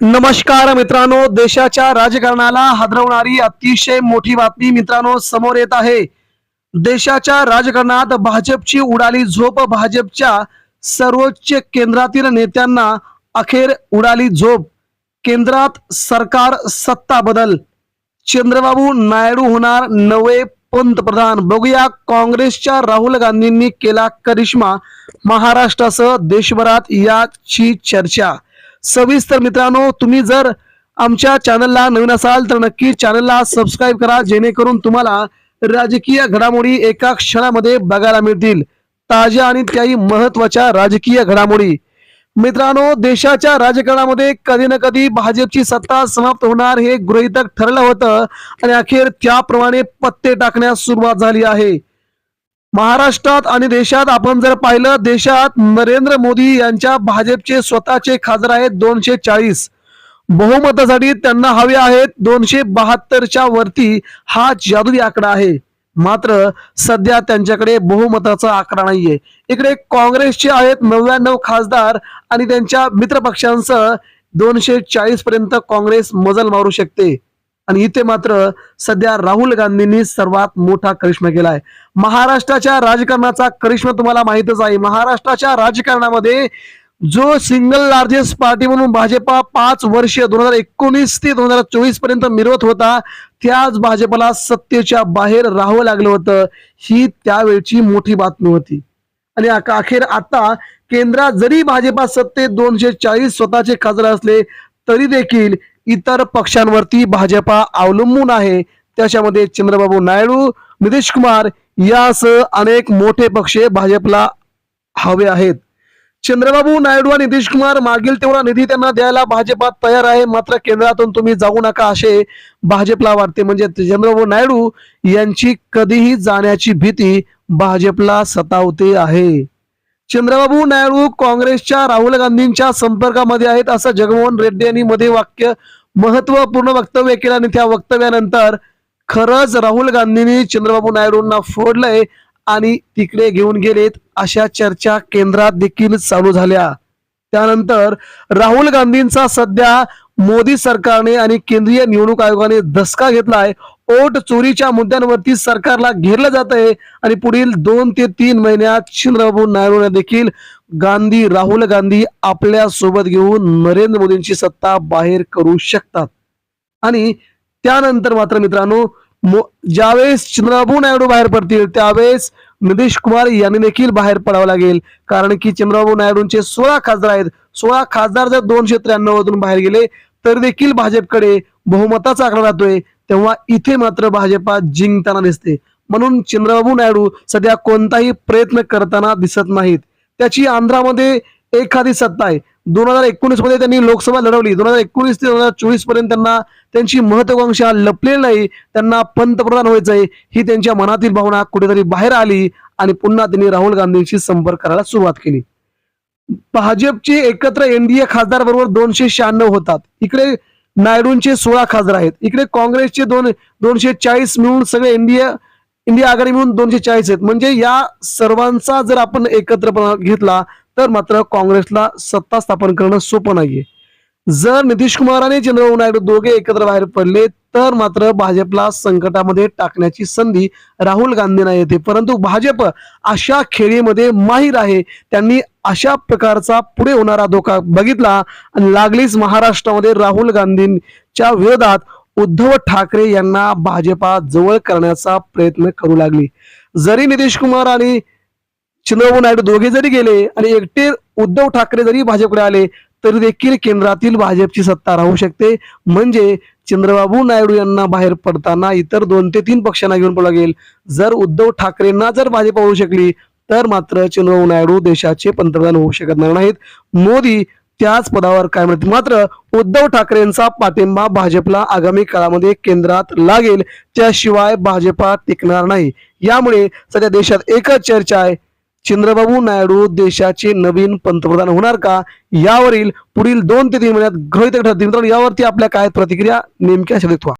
नमस्कार मित्रांनो देशाच्या राजकारणाला हादरवणारी अतिशय मोठी बातमी मित्रांनो समोर येत आहे. देशाच्या राजकारणात भाजपची उडाली झोप भाजपच्या सर्वोच्च केंद्रातील नेत्यांना अखेर उडाली झोप. केंद्रात सरकार सत्ता बदल. चंद्रबाबू नायडू होणार नवे पंतप्रधान. बघूया काँग्रेसच्या राहुल गांधींनी केला करिश्मा. महाराष्ट्रासह देशभरात याची चर्चा. सविस्तर मित्रांनो तुम्ही जर आमच्या चॅनलला नवीन असाल तर नक्की चॅनलला सबस्क्राईब करा जेणेकरून तुम्हाला राजकीय घडामोडी एका क्षणामध्ये बघायला मिळतील. ताज्या आणि त्याही महत्त्वाच्या राजकीय घडामोडी. मित्रांनो देशाच्या राजकारणामध्ये कधी ना कधी भाजपची सत्ता समाप्त होणार हे गृहितक ठरलं होतं आणि अखेर त्याप्रमाणे पत्ते टाकण्यास सुरुवात झाली आहे. महाराष्ट्रात आणि देशात आपण जर पाहिलं देशात नरेंद्र मोदी यांच्या भाजपचे स्वतःचे खासदार आहेत दोनशे चाळीस बहुमतासाठी त्यांना हवे आहेत दोनशे बहात्तरच्या वरती हा जादुई आकडा आहे. मात्र सध्या त्यांच्याकडे बहुमताचा आकडा नाहीये. इकडे काँग्रेसचे आहेत नव्याण्णव खासदार आणि त्यांच्या मित्रपक्षांसह दोनशे चाळीस पर्यंत काँग्रेस मजल मारू शकते. आणि इथे मात्र सध्या राहुल गांधींनी सर्वात मोठा करिश्मा केलाय. महाराष्ट्राच्या राजकारणाचा करिश्मा तुम्हाला माहितच आहे. महाराष्ट्राच्या राजकारणामध्ये जो सिंगल लार्जेस्ट पार्टी म्हणून भाजपा पाच वर्ष दोन हजार एकोणीस ते दोन हजार चोवीसपर्यंत मिरवत होता त्याच भाजपला सत्तेच्या बाहेर राहावं लागलं होतं. ही त्यावेळची मोठी बातमी होती. आणि अखेर आता केंद्रात जरी भाजपा सत्तेत दोनशे चाळीस स्वतःचे खासदार असले तरी देखील इतर पक्षांवरती भाजपा अवलंबून आहे. त्याच्यामध्ये चंद्रबाबू नायडू नितीश कुमार यासह अनेक मोठे पक्ष भाजपला हवे आहेत. चंद्रबाबू नायडू आणि नितीश कुमार मागील तेवढा निधी त्यांना द्यायला भाजपात तयार आहे. मात्र केंद्रातून तुम्ही जाऊ नका असे भाजपला वाटते. म्हणजे चंद्रबाबू नायडू यांची कधीही जाण्याची भीती भाजपला सतावते आहे. चंद्रबाबू नायडू काँग्रेसच्या राहुल गांधींच्या संपर्कामध्ये आहेत असं जगनमोहन रेड्डी यांनी मध्ये वाक्य महत्त्वपूर्ण वक्तव्य केलं आणि त्या वक्तव्यानंतर खरंच राहुल गांधींनी चंद्रबाबू नायडूंना फोडलंय आणि तिकडे घेऊन गेलेत अशा चर्चा केंद्रात देखील चालू झाल्या. त्यानंतर राहुल गांधींचा सध्या मोदी सरकारने आणि केंद्रीय निवडणूक आयोगाने धसका घेतलाय. ओट चोरीच्या मुद्द्यांवरती सरकारला घेरलं जात आहे आणि पुढील दोन ते तीन महिन्यात चंद्रबाबू नायडूने देखील गांधी राहुल गांधी आपल्यासोबत घेऊन नरेंद्र मोदींची सत्ता बाहेर करू शकतात. आणि त्यानंतर मात्र मित्रांनो मो- ज्यावेळेस चंद्रबाबू नायडू बाहेर पडतील त्यावेळेस नितीश कुमार यांनी देखील बाहेर पडावं लागेल. कारण की चंद्रबाबू नायडूंचे सोळा खासदार आहेत. सोळा खासदार जर दोनशे त्र्याण्णव मधून बाहेर गेले तर देखील भाजपकडे बहुमताचा आकडा राहतोय. तेव्हा इथे मात्र भाजपा जिंकताना दिसते. म्हणून चंद्रबाबू नायडू सध्या कोणताही प्रयत्न करताना दिसत नाहीत. त्याची आंध्रामध्ये एखादी सत्ता आहे. दोन हजार एकोणीसमध्ये त्यांनी लोकसभा लढवली. दोन हजार एकोणीस ते दोन हजार चोवीसपर्यंत त्यांना त्यांची महत्वाकांक्षा लपलेली नाही. त्यांना पंतप्रधान व्हायचं आहे ही त्यांच्या मनातील भावना कुठेतरी बाहेर आली आणि पुन्हा त्यांनी राहुल गांधींशी संपर्क करायला सुरुवात केली. भाजपचे एकत्र एनडीए खासदार बरोबर दोनशे शहाण्णव होतात. इकडे नायडूंचे सोळा खासदार आहेत. इकडे काँग्रेसचे दोन दोनशे चाळीस मिळून सगळे एनडीए इंडिया आघाडी मिळून दोनशे चाळीस आहेत. म्हणजे या सर्वांचा जर आपण एकत्र घेतला तर मात्र काँग्रेसला सत्ता स्थापन करणं सोपं नाहीये. जर नितीश कुमार आणि चंद्रबाबू नायडू दोघे एकत्र बाहेर पडले तर मात्र भाजपला संकटामध्ये टाकण्याची संधी राहुल गांधींना येते. परंतु भाजप अशा खेळीमध्ये माहीर आहे. त्यांनी अशा प्रकारचा पुढे होणारा धोका बघितला आणि लागलीच महाराष्ट्रामध्ये राहुल गांधींच्या विरोधात उद्धव ठाकरे यांना भाजपा जवळ करण्याचा प्रयत्न करू लागली. जरी नितीश कुमार आणि चंद्रबाबू नायडू दोघे जरी गेले आणि एकटे उद्धव ठाकरे जरी भाजपकडे आले तरी देखील केंद्रातील भाजपची सत्ता राहू शकते. म्हणजे चंद्रबाबू नायडू यांना बाहेर पडताना इतर दोन ते तीन पक्षांना घेऊन पडला लागेल. जर उद्धव ठाकरेंना जर भाजप होऊ शकली तर मात्र चंद्रबाबू नायडू देशाचे पंतप्रधान होऊ शकणार नाहीत मोदी त्याच पदावर काय म्हणतील? मात्र उद्धव ठाकरेंचा पाठिंबा भाजपला आगामी काळामध्ये केंद्रात लागेल. त्याशिवाय भाजपा टिकणार नाही. यामुळे सध्या देशात एकच चर्चा आहे चंद्रबाबू नायडू देशाचे नवीन पंतप्रधान होणार का? यावरील पुढील दोन ते तीन महिन्यात गृहित ठरतील. मित्रांनो यावरती आपल्या काय प्रतिक्रिया नेमक्या शोधित व्हा